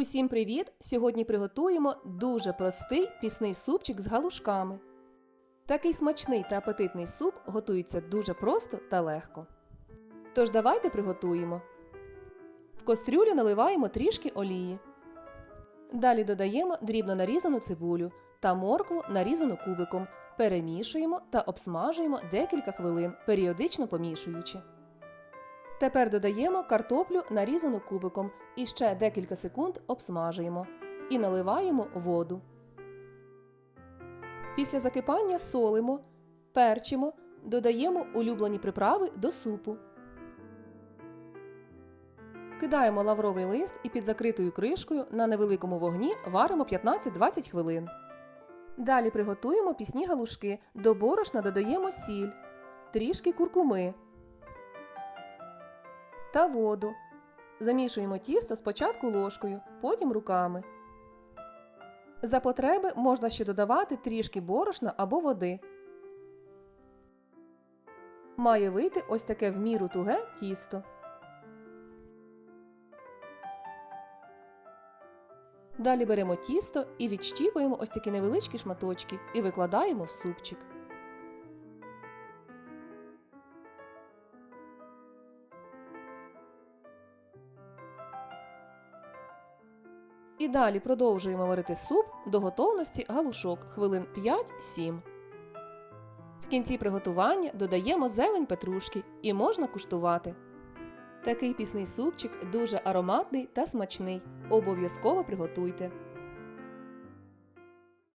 Усім привіт! Сьогодні приготуємо дуже простий пісний супчик з галушками. Такий смачний та апетитний суп готується дуже просто та легко. Тож давайте приготуємо. В кастрюлю наливаємо трішки олії. Далі додаємо дрібно нарізану цибулю та моркву нарізану кубиком. Перемішуємо та обсмажуємо декілька хвилин, періодично помішуючи. Тепер додаємо картоплю нарізану кубиком і ще декілька секунд обсмажуємо. І наливаємо воду. Після закипання солимо, перчимо, додаємо улюблені приправи до супу. Вкидаємо лавровий лист і під закритою кришкою на невеликому вогні варимо 15-20 хвилин. Далі приготуємо пісні галушки. До борошна додаємо сіль, трішки куркуми та воду. Замішуємо тісто спочатку ложкою, потім руками. За потреби можна ще додавати трішки борошна або води. Має вийти ось таке в міру туге тісто. Далі беремо тісто і відщіпуємо ось такі невеличкі шматочки і викладаємо в супчик. І далі продовжуємо варити суп до готовності галушок хвилин 5-7. В кінці приготування додаємо зелень петрушки і можна куштувати. Такий пісний супчик дуже ароматний та смачний. Обов'язково приготуйте.